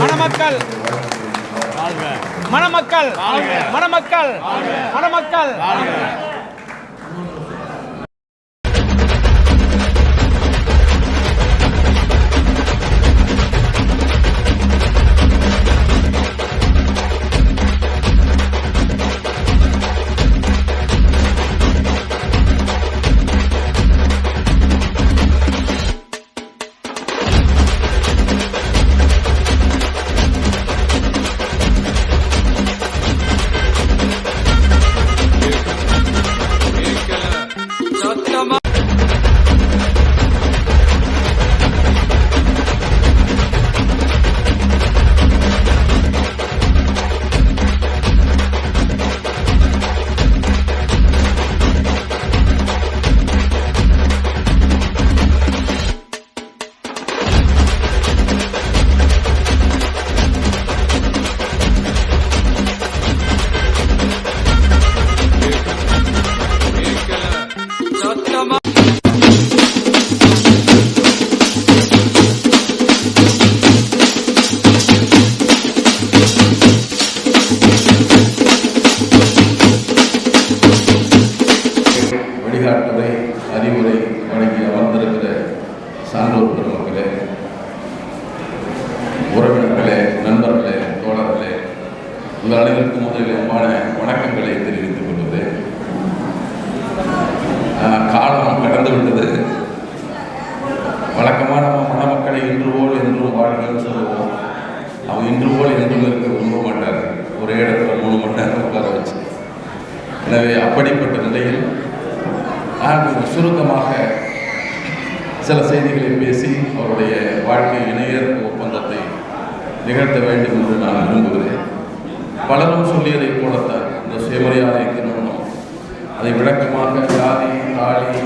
மணமக்கள். மணமக்கள். மணமக்கள். மணமக்கள். நிலையில் நான் சுருக்கமாக சில செய்திகளை பேசி அவருடைய வாழ்க்கை இணையர் ஒப்பந்தத்தை நிகழ்த்த வேண்டும் என்று நான் விரும்புகிறேன். பலரும் சொல்லியதைப் போலத்தான் இந்த சுயமரியாதை திருமணம் அதை விளக்கமாக ஜாதி தாலி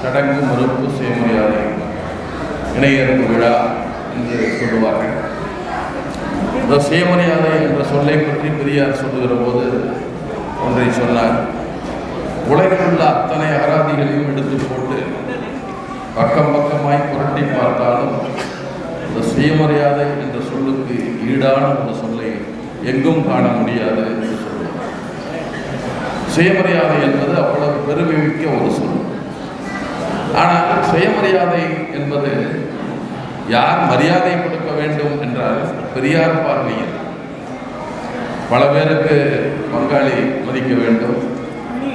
சடங்கு மறுப்பு சுயமரியாதை இணையருக்கு விழா என்று சொல்லுவார்கள். இந்த சுயமரியாதை என்ற சொல்லை பற்றி பெரியார் சொல்லுகிற போது ஒன்றை சொன்னார். உலகிலுள்ள அத்தனை அகராதிகளையும் எடுத்து போட்டு பக்கம் பக்கமாய் புரட்டி பார்த்தாலும் இந்த சுயமரியாதை என்ற சொல்லுக்கு ஈடான ஒரு சொல்லை எங்கும் காண முடியாது என்று சொல்லுவார். சுயமரியாதை என்பது அவ்வளவு பெருமை மிக்க ஒரு சொல். ஆனால் சுயமரியாதை என்பது யார் மரியாதை கொடுக்க வேண்டும் என்றால் பெரியார் பார்வையில் பல பேருக்கு பங்காளி மதிக்க வேண்டும்.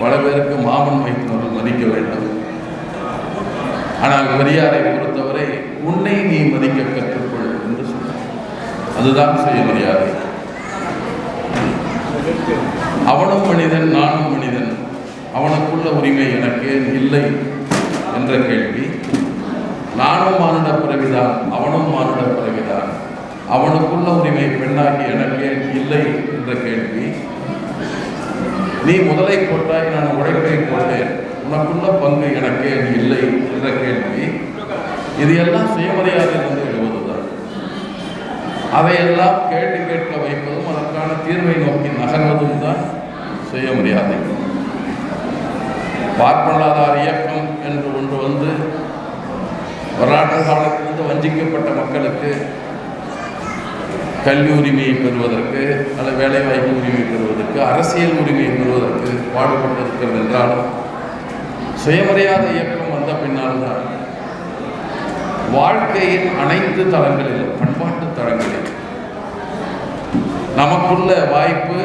பல பேருக்கு மாமன் மைத்துனர்கள் மதிக்க வேண்டும். ஆனால் பெரியாரை பொறுத்தவரை உன்னை நீ மதிக்க கற்றுக்கொள் என்று சொன்னார். அதுதான் செய்ய மரியாதை. அவனும் மனிதன் நானும் மனிதன். அவனுக்குள்ள உரிமை எனக்கு ஏன் இல்லை என்ற கேள்வி. நானும் மானுட பிறவிதான் அவனும் மானுட பிறவிதான். அவனுக்குள்ள உரிமை பெண்ணாகி எனக்கு ஏன் இல்லை என்ற கேள்வி. நீ முதலை போட்டாய் நான் உழைப்பை போட்டேன். உனக்குள்ள பங்கு எனக்கு இல்லை என்ற கேள்வி. இது எல்லாம் சுயமரியாதையிலிருந்து எழுவதுதான். அதையெல்லாம் கேள்வி கேட்க வைப்பதும் அதற்கான தீர்வை நோக்கி நகர்வதும் தான் சுயமரியாதை. பார்ப்பனதார் இயக்கம் என்று ஒன்று வந்து வரலாற்று காலத்திலிருந்து வஞ்சிக்கப்பட்ட மக்களுக்கு கல்வி உரிமையை பெறுவதற்கு அல்லது வேலைவாய்ப்பு உரிமை பெறுவதற்கு அரசியல் உரிமையை பெறுவதற்கு பாடுபட்டிருக்கிறது என்றாலும் சுயமரியாதை இயக்கம் வந்த பின்னால்தான் வாழ்க்கையின் அனைத்து தளங்களிலும் பண்பாட்டு தளங்களில் நமக்குள்ள வாய்ப்பு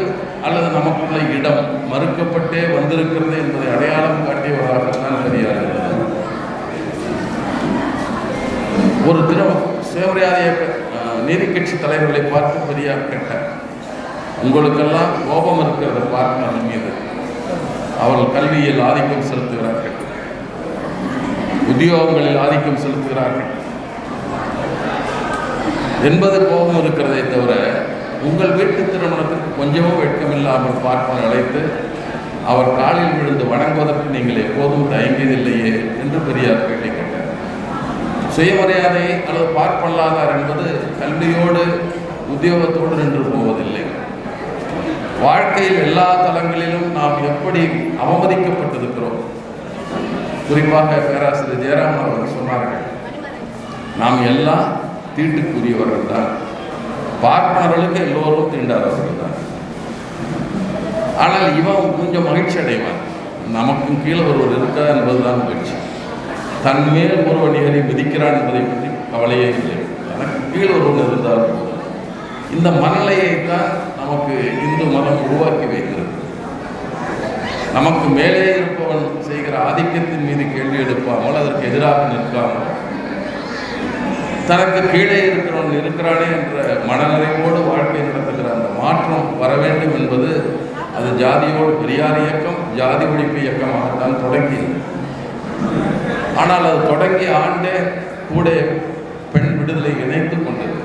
அல்லது நமக்குள்ள இடம் மறுக்கப்பட்டே வந்திருக்கிறது என்பதை அடையாளம் காட்டியவர்களாகத்தான் தெரியாது ஒரு தினம் சுயமரியாதை இயக்கம் அஹ், தலைவர்களை பார்த்து பெரியார் கேட்டார். உங்களுக்கெல்லாம் கோபம் இருக்கிறது பார்க்கணும் மீது. அவர்கள் கல்வியில் ஆதிக்கம் செலுத்துகிறார்கள். உத்தியோகங்களில் ஆதிக்கம் செலுத்துகிறார்கள். என்பது கோபம் இருக்கிறதே தவிர உங்கள் வீட்டு திருமணத்திற்கு கொஞ்சமும் வெட்கமில்லாமல் பார்ப்பன அழைத்து அவர் காலில் விழுந்து வணங்குவதற்கு நீங்கள் எப்போதும் தயங்கியதில்லையே என்று பெரியார் கேட்டீங்க சுயமரியாதை அல்லது பார்ப்பல்லாதார் என்பது கல்வியோடு உத்தியோகத்தோடு நின்று போவதில்லை. வாழ்க்கையில் எல்லா தளங்களிலும் நாம் எப்படி அவமதிக்கப்பட்டிருக்கிறோம்? குறிப்பாக பேராசிரியர் ஜெயராமன் அவர்கள் சொன்னார்கள் நாம் எல்லாம் தீட்டுக்குரியவர்கள் தான். பார்ப்பனர்களுக்கு எல்லோரும் தீண்டாதவர்கள் தான். ஆனால் இவன் கொஞ்சம் மகிழ்ச்சி அடைவான் நமக்கும் கீழே ஒருவர் இருக்கா என்பதுதான் மகிழ்ச்சி. தன் மேல் ஒருவன் ஏறி மிதிக்கிறான் என்பதை பற்றி கவலையே இல்லை. எனக்கு ஒரு ஒருவன் இருந்தால் போதும். இந்த மனநிலையை தான் நமக்கு இந்து மதம் உருவாக்கி வைக்கிறது. நமக்கு மேலே இருப்பவன் செய்கிற ஆதிக்கத்தின் மீது கேள்வி எடுப்பாமல் அதற்கு எதிராக நிற்காமல் தனக்கு கீழே இருக்கிறவன் இருக்கிறானே என்ற மனநிறைவோடு வாழ்க்கை நடத்துகிற அந்த மாற்றம் வர வேண்டும் என்பது அது ஜாதியோடு பெரியார் இயக்கம் ஜாதி ஒழிப்பு இயக்கமாகத்தான் தொடங்கியது. ஆனால் அது தொடங்கிய ஆண்டே கூட பெண் விடுதலை இணைத்து கொண்டது.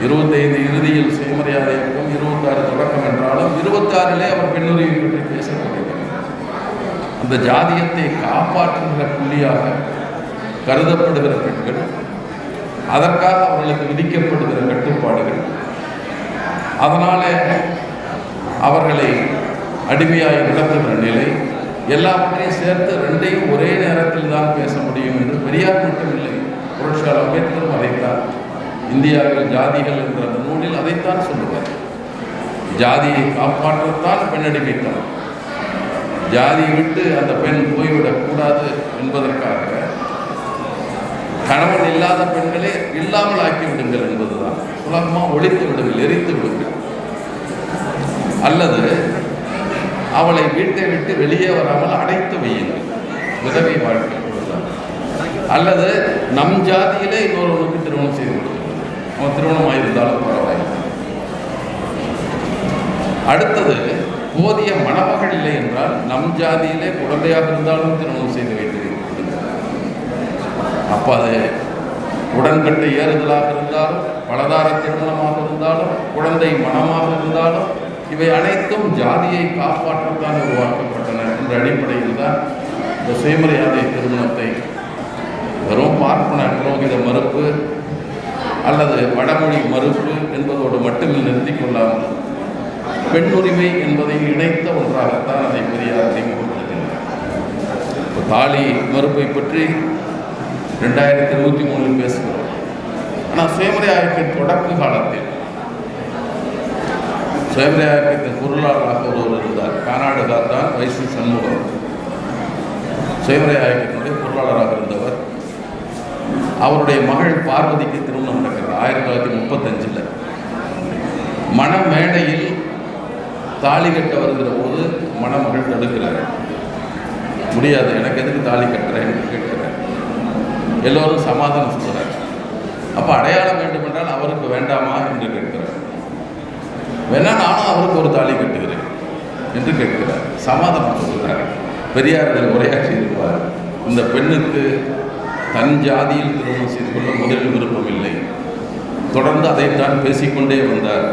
இருபத்தைந்து இறுதியில் சுயமரியாதை இயக்கம் இருபத்தாறு தொடக்கம் என்றாலும் இருபத்தாறிலே அவர் பெண்ணுரிமை பற்றி பேசத் அந்த ஜாதியத்தை காப்பாற்றுகிற புள்ளியாக கருதப்படுகிற பெண்கள் அதற்காக அவர்களுக்கு விதிக்கப்படுகிற கட்டுப்பாடுகள் அதனாலே அவர்களை அடிமையாய் நடத்துகிற நிலை எல்லாவற்றையும் சேர்த்து ரெண்டையும் ஒரே நேரத்தில் தான் பேச முடியும் என்று பெரியார் மட்டும் இல்லை புரட்சியால் அம்பேத்கரும் அதைத்தான் இந்தியாவில் ஜாதிகள் என்ற அந்த நூலில் அதைத்தான் சொல்லுவார். ஜாதியை காப்பாற்றத்தான் பெண்ணடிமைத்தனம். ஜாதியை விட்டு அந்த பெண் போய்விடக்கூடாது என்பதற்காக கணவன் இல்லாத பெண்களே இல்லாமல் ஆக்கி விடுங்கள் என்பதுதான். சுலபமாக ஒழித்து விடுங்கள் எரித்து விடுங்கள். அல்லது அவளை வீட்டை விட்டு வெளியே வராமல் அடைத்து வையுங்கள். விதவை வாழ்க்கை. அல்லது நம் ஜாதியிலே இன்னொருவனுக்கு திருமணம் செய்து கொடுக்கிறது அவன் திருமணம் ஆயிருந்தாலும் பரவாயில்லை. அடுத்தது போதிய மணமகள் இல்லை என்றால் நம் ஜாதியிலே குழந்தையாக இருந்தாலும் திருமணம் செய்து வைத்து அப்போ அது உடன்கட்டு ஏறுதலாக இருந்தாலும் பலதார திருமணமாக இருந்தாலும் குழந்தை மனமாக இருந்தாலும் இவை அனைத்தும் ஜாதியை காப்பாற்றத்தான் உருவாக்கப்பட்டன என்ற அடிப்படையில் தான் இந்த சுயமரியாதை திருமணத்தை வெறும் பார்ப்பன புரோகித மறுப்பு அல்லது வடமொழி மறுப்பு என்பதோடு மட்டுமே நிறுத்தி கொள்ளாமல் பெண் உரிமை என்பதை இணைத்த ஒன்றாகத்தான் அதை பெரியார் அறிமுகப்படுத்தினார் தாலி மறுப்பை பற்றி ரெண்டாயிரத்தி இருபத்தி மூணில் பேசுகிறோம். ஆனால் சுயமரியாதைக்கு தொடக்க காலத்தில் சுயமரியாதைக்கு பொருளாளராக ஒருவர் இருந்தார். கர்நாடகா தான் வைசி சண்முகம். சுயமரியாதைக்கினுடைய பொருளாளராக இருந்தவர். அவருடைய மகள் பார்வதிக்கு திருமணம் நடக்கிறது. ஆயிரத்தி தொள்ளாயிரத்தி முப்பத்தஞ்சில். மணமேடையில் தாலி கட்ட வருகிற போது மணமகள் தடுக்கிறார். முடியாது எனக்கு எதுக்கு தாலி கட்டுறேன்? கேட்கிறேன் எல்லோரும் சமாதானம் சொல்கிறார் அப்போ அடையாளம் வேண்டுமென்றால் அவருக்கு வேண்டாமா? என்று கேட்கிறார். வேணா நானும் அவருக்கு ஒரு தாலி கட்டுகிறேன் என்று கேட்கிறார். சமாதானம் சொல்கிறார் பெரியார்கள் உரையாற்றி இருப்பார். இந்த பெண்ணுக்கு தன் ஜாதியில் திருமணம் செய்து கொள்ள முதலில் விருப்பம் இல்லை. தொடர்ந்து அதைத்தான் பேசிக்கொண்டே வந்தார்.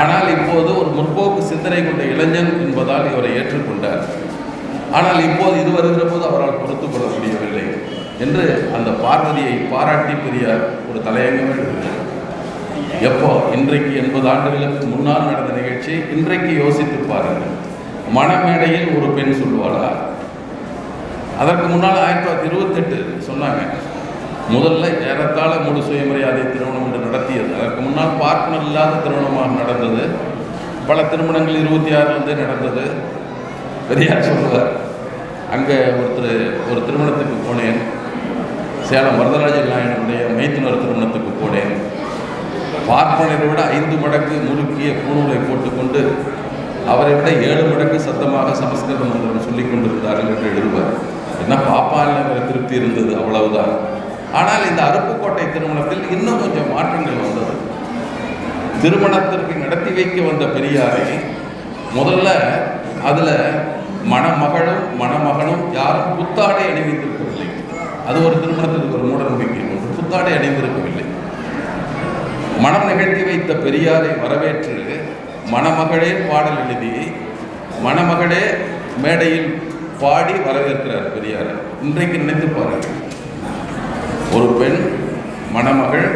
ஆனால் இப்போது ஒரு முற்போக்கு சிந்தனை கொண்ட இளைஞன் என்பதால் இவரை ஏற்றுக்கொண்டார். ஆனால் இப்போது இது வருகிற போது அவரால் பொறுத்து கொள்ள முடியவில்லை என்று அந்த பார்வதியை பாராட்டி பெரியார் ஒரு தலையங்கம் எழுதுகிறார். எப்போ? இன்றைக்கு எண்பது ஆண்டுகளுக்கு முன்னால் நடந்த நிகழ்ச்சி இன்றைக்கு யோசித்து பாருங்கள். மணமேடையில் ஒரு பெண் சொல்லுவாளா? அதற்கு முன்னால் ஆயிரத்தி தொள்ளாயிரத்தி இருபத்தெட்டு சொன்னாங்க. முதல்ல ஏறத்தாழ முழு சுயமரியாதை திருமணம் என்று நடத்தியது. அதற்கு முன்னால் பார்ட்னர் இல்லாத திருமணமாக நடந்தது. பல திருமணங்கள் இருபத்தி ஆறுலேருந்தே நடந்தது. பெரியார் சொல்லுவார் அங்கே ஒருத்தர் ஒரு திருமணத்துக்கு போனேன். சேலம் வரதராஜ நாயனுடைய மைத்துனர் திருமணத்துக்கு பார்ப்பனரை விட ஐந்து மடங்கு முறுக்கிய பூணூலை போட்டுக்கொண்டு அவரை விட ஏழு மடங்கு சத்தமாக சமஸ்கிருத மந்திரம் சொல்லி கொண்டிருந்தார்கள் என்று எழுதுவார். என்ன பாப்பாங்கிற திருப்தி இருந்தது அவ்வளவுதான். ஆனால் இந்த அருப்புக்கோட்டை திருமணத்தில் இன்னும் கொஞ்சம் மாற்றங்கள் வந்தது. திருமணத்திற்கு நடத்தி வைக்க வந்த பெரியாரை முதல்ல அதில் மணமகளும் மணமகனும் யாரும் புத்தாடை அணிவித்திருக்கவில்லை. அது ஒரு திருமணத்திற்கு ஒரு மூட நம்பிக்கை ஒன்று புத்தாடை அணிந்திருக்கவில்லை. மனம் நிகழ்த்தி வைத்த பெரியாரை வரவேற்று மணமகளே பாடல் எழுதி மணமகளே மேடையில் பாடி வரவேற்கிறார் பெரியாரை. இன்றைக்கு நினைத்து பாருங்கள். ஒரு பெண் மணமகள்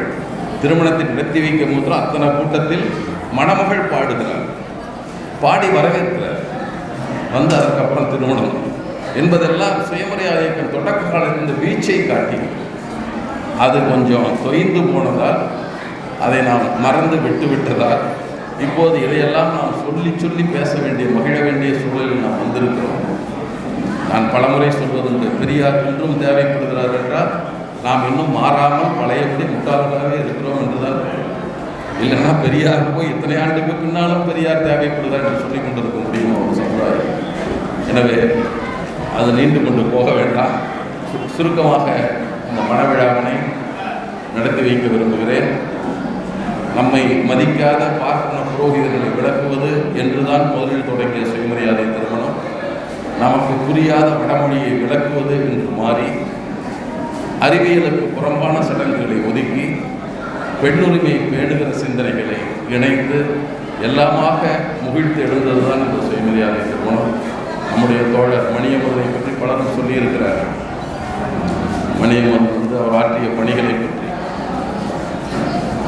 திருமணத்தை நடத்தி வைக்கும் போது அத்தனை கூட்டத்தில் மணமகள் பாடுகிறார். பாடி வரவேற்கிறார். வந்து அதுக்கப்புறம் திருமணம் என்பதெல்லாம் சுயமரியாதை இயக்கம் தொடக்க காலத்தில் இந்த வீச்சை காட்டி அது கொஞ்சம் தொய்ந்து போனதால் அதை நாம் மறந்து விட்டு விட்டதால் இப்போது இதையெல்லாம் நாம் சொல்லி சொல்லி பேச வேண்டிய மகிழ வேண்டிய சூழலில் நாம் வந்திருக்கிறோம். நான் பலமுறை சொல்வதுண்டு பெரியார் இன்றும் தேவைப்படுகிறார் என்றால் நாம் இன்னும் மாறாமல் பழையபடி முட்டாள்களாகவே இருக்கிறோம் என்றுதான் இல்லைன்னா பெரியார் போய் இத்தனை ஆண்டுக்கு பின்னாலும் பெரியார் தேவைப்படுதா என்று சொல்லி கொண்டிருக்க முடியுமா ஒரு சமுதாயம்? எனவே அது நீண்டு கொண்டு போக வேண்டாம். சு- சுருக்கமாக இந்த மனவிழாவினை நடத்தி வைக்க விரும்புகிறேன். நம்மை மதிக்காத பார்ப்பன புரோகிதர்களை விளக்குவது என்றுதான் முதலில் தொடங்கிய சுயமரியாதை திருமணம். நமக்கு புரியாத வடமொழியை விளக்குவது என்று மாறி அறிவியலுக்கு புறம்பான சடங்குகளை ஒதுக்கி பெண்ணுரிமையை பேணுகிற சிந்தனைகளை இணைத்து எல்லாமாக முகிழ்த்து எழுந்ததுதான் இந்த சுயமரியாதை திருமணம். நம்முடைய தோழர் மணியமுதலை பற்றி பலரும் சொல்லியிருக்கிறார் மணியமுதன் வந்து அவர் ஆற்றிய பணிகளை பற்றி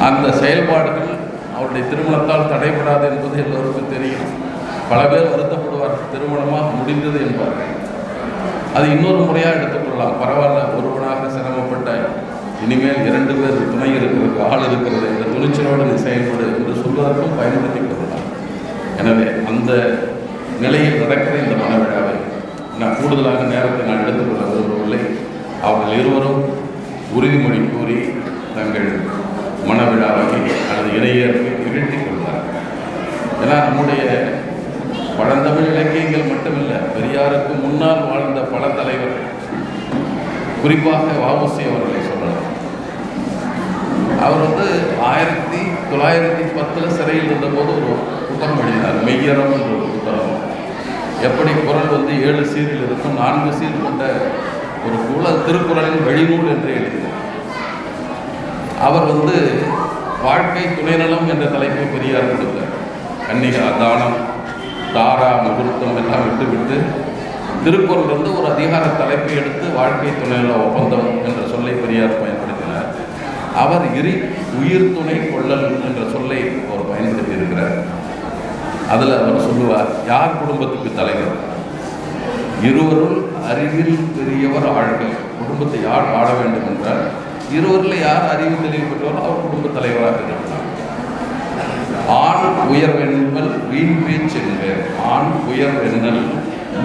அந்த செயல்பாடுகள் அவருடைய திருமணத்தால் தடைபடாது என்பது எல்லோருக்கும் தெரியும். பல பேர் வருத்தப்படுவார் திருமணமாக முடிந்தது என்பார்கள் அது இன்னொரு முறையாக எடுத்துக்கொள்ளலாம். பரவாயில்ல ஒருவனாக சிரமப்பட்ட இனிமேல் இரண்டு பேர் துணை இருக்கிறது ஆள் இருக்கிறது. இந்த துணிச்சலோடு நீ செயல்படு என்று சொல்வதற்கும் பயன்படுத்தி கொள்ளலாம். எனவே அந்த நிலையில் நடக்கிற இந்த மனவிழாவை நான் கூடுதலாக நேரத்தை நான் எடுத்துக்கொள்ள விரும்பவில்லை. அவர்கள் இருவரும் உறுதிமொழி கூறி தங்கள் மனவிழாவை அல்லது இணையேற்பை நிகழ்த்தி கொள்வார். ஏன்னா நம்முடைய பழந்தமிழ் இலக்கியங்கள் மட்டுமில்லை பெரியாருக்கு முன்னால் வாழ்ந்த பல தலைவர்கள் குறிப்பாக வஉசி அவர்களை சொல்லலாம். அவர் வந்து ஆயிரத்தி தொள்ளாயிரத்தி பத்தில் சிறையில் இருந்தபோது ஒரு புத்தகம் எழுதினார் மெய்யரம் என்ற ஒரு புத்தகம். எப்படி குரல் வந்து ஏழு சீரில் இருக்கும் நான்கு சீர் கொண்ட ஒரு குல திருக்குறளின் வெளிநூல் என்று எழுதினார். அவர் வந்து வாழ்க்கை துணைநலம் என்ற தலைப்பை பெரியார் கொடுத்தார் கன்னிகா தானம் தாரா முகூர்த்தம் எல்லாம் விட்டுவிட்டு திருக்குறள் வந்து ஒரு அதிகார தலைப்பை எடுத்து வாழ்க்கை துணைநல ஒப்பந்தம் என்ற சொல்லை பெரியார் பயன்படுத்தினார். அவர் இரு உயிர் துணை கொள்ளல் என்ற சொல்லை அவர் பயன்படுத்தி இருக்கிறார் அதில் அவர் சொல்லுவார் யார் குடும்பத்துக்கு தலைவர்? இருவரும் அறிவில் பெரியவர் ஆழ்கள் குடும்பத்தை யார் ஆள வேண்டும் என்றால் இருவரில் யார் அறிவு தெளிவு பெற்றவரோ அவர் குடும்ப தலைவராக இருக்கலாம் ஆண் உயர்வெண்ணல் வீண் பேச்சென்று ஆண் உயர்வெண்ணல்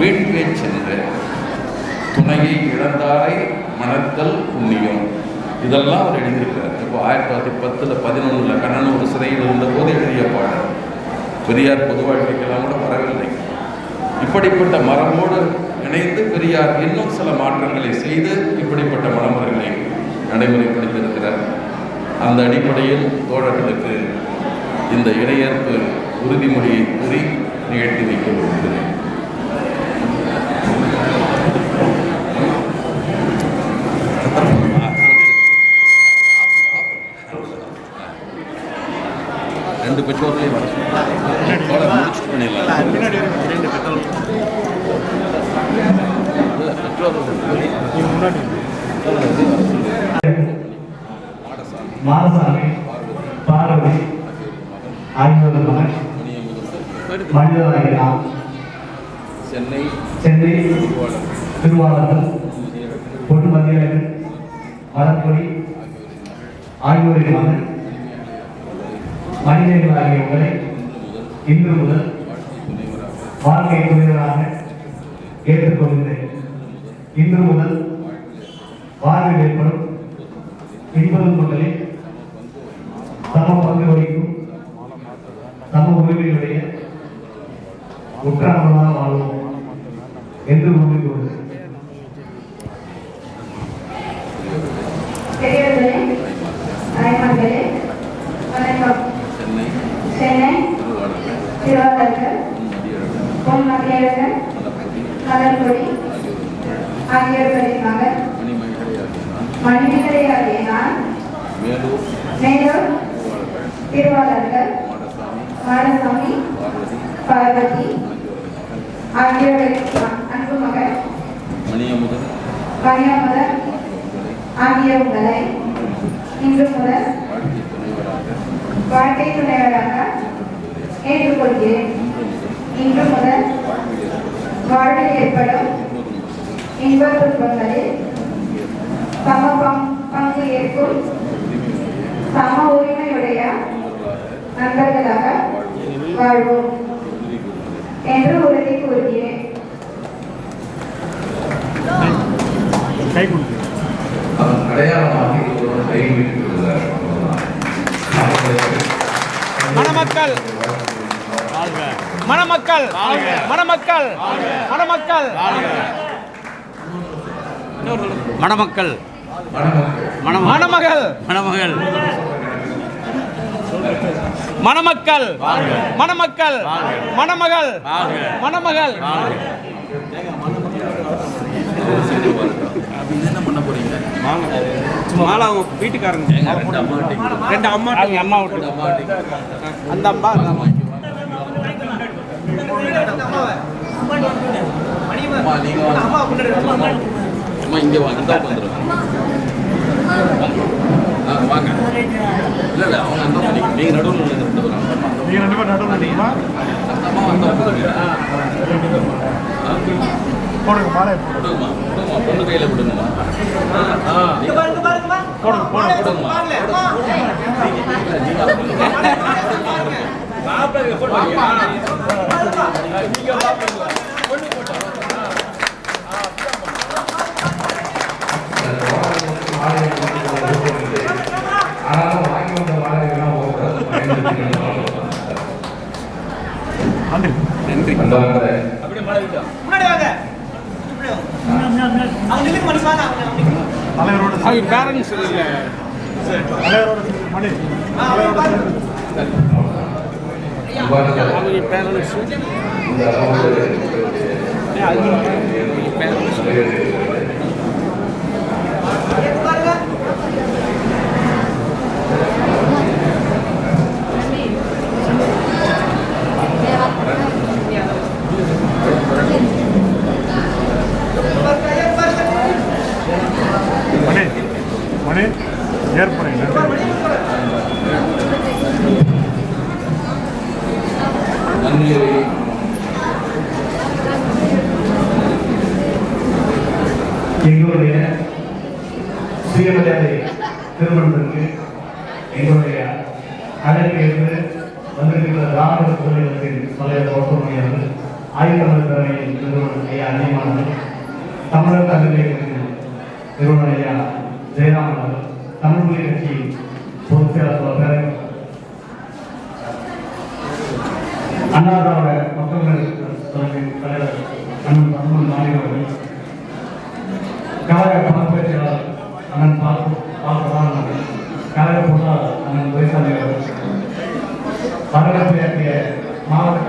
வீண் பேச்சென்க துணையை இழந்தாரை மணத்தல் புண்ணியம். இதெல்லாம் அவர் எழுதியிருக்கிறார். இப்போ ஆயிரத்தி தொள்ளாயிரத்தி பத்தில் பதினொன்றில் கண்ணனூர் சிறையில் இருந்தபோது எழுதிய பாடல். பெரியார் பொது வாழ்க்கைக்கெல்லாம் கூட வரவில்லை. இப்படிப்பட்ட மரபோடு இணைந்து பெரியார் இன்னும் சில மாற்றங்களை செய்து இப்படிப்பட்ட மரமுறைகளை நடைமுறைப்படுத்தியிருக்கிறார். அந்த அடிப்படையில் தோழர்களுக்கு இந்த இணையேற்பு உறுதிமொழியை கூறி நிகழ்த்தி வைக்க விரும்புகிறேன். ரெண்டு பெற்றோர்கள் இன்று முதல் வாழ்க்கை துணைவராக ஏற்றுக்கொள்கிறேன். இன்று முதல் வாழ்வில் ஏற்படும் இன்பது முதலில் மேலும் திருவாளர்கள் மாடசாமி பார்வதி ஆகியோர்களின் அன்பு மகன் மணியமுதன் பணியாமலர் ஆகிய உங்களை இன்று முதல் வாழ்க்கை துணைவராக ஏற்றுக்கொள்கிறேன். இன்று முதல் முதல் ஏற்படும் இன்ப துன்பங்களில் சம பங்- பங்கு ஏற்கும் சம உரிமையுடைய நண்பர்களாக வாழ்வோம் என்று உறுதி கூறுகிறேன். மணமக்கள். மணமக்கள். மணமக்கள். மணமக்கள். மணமக்கள். மணமகள். மணமகள். மணமக்கள். மணமக்கள். மணமகள் மணமகள். என்ன பண்ண போறீங்க மாலை அவங்க வீட்டுக்காரங்க. ரெண்டு அம்மா அம்மா விட்டு அந்த அம்மா அந்த அம்மா. அம்மா நீங்க. அம்மா இங்க வாங்க இந்த ஆ, வாங்க இல்ல இல்ல அவங்க அந்த பக்கம் நீங்க- நீங்க நடுவில் நில்லுங்க, ரெண்டு பேரும். நீங்க ரெண்டு பேரும் நடுவில் அந்த அம்மா. ஆ, போடுங்க மாலையை போடுங்க கொடுங்கம்மா, கொடுங்கம்மா, பொண்ணு கையில நீங்க- போடுங்க போடுங்க கொடுங்கம்மா. ஆனாலும் அன்பார்ந்த தலைவரோட பேரண்ட்ஸ் இல்லை. தலைவரோட மணி. தலைவரோட பேரண்ட்ஸ். திருமணத்திற்கு எங்களுடைய அழைப்பிலிருந்து வந்திருக்கிற ராணுவ தொழிலத்தின் தலைவர் கோட்டமணியாளர் ஆயுதமிழ் பேரவையின் நிறுவனர் ஐயா அன்னியமானவர் தமிழர் கல்வியகத்தின் நிறுவனர் ஐயா ஜெயராமன் அவர்கள் தமிழ் மொழி கட்சியின் பொதுச் செயலாளர் பேரவை மக்கள் தலைவரின் தலைவர் அண்ணன் பத்மன் மாநில அவர்கள் கழக பணப்பேச்சாளர் அண்ணன் பால் பால்பிரதான் அவர்கள் கழக பொருளாளர் அண்ணன் துரைசாமி அவர்கள் வரவேற்பையாற்றிய மாவட்ட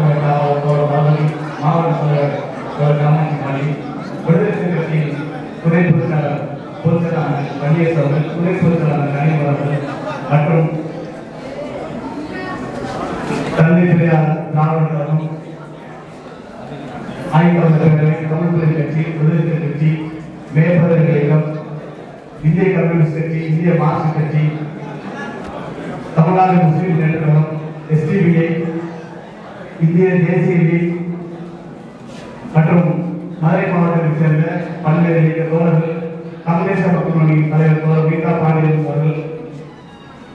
மணியின் தலைவர் தோழர் கீதா பாண்டியன் அவர்கள்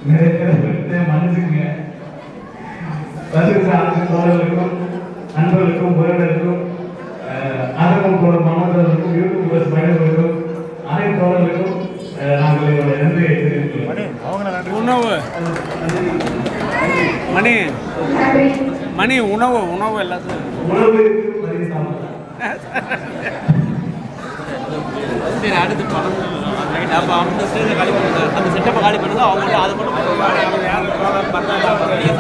நிறைய பேர் விட்டு மன்னிச்சுங்க தோழர்களுக்கும் நண்பர்களுக்கும் உறவினருக்கும் அதற்கும் போன மாணவர்களுக்கும் யூடியூபர்ஸ் பயணர்களுக்கும் அனைத்து தோழர்களுக்கும் நாங்கள் எங்களுடைய நன்றியை நன்றி உணவு. மணி. மணி உணவு உணவு எல்லாத்தையும். உணவுக்கு பதிவு தாமதம். சரி அடுத்து படம் அப்போ அந்த ஸ்டேஜை காலி பண்ணுங்க அவங்க அதை மட்டும்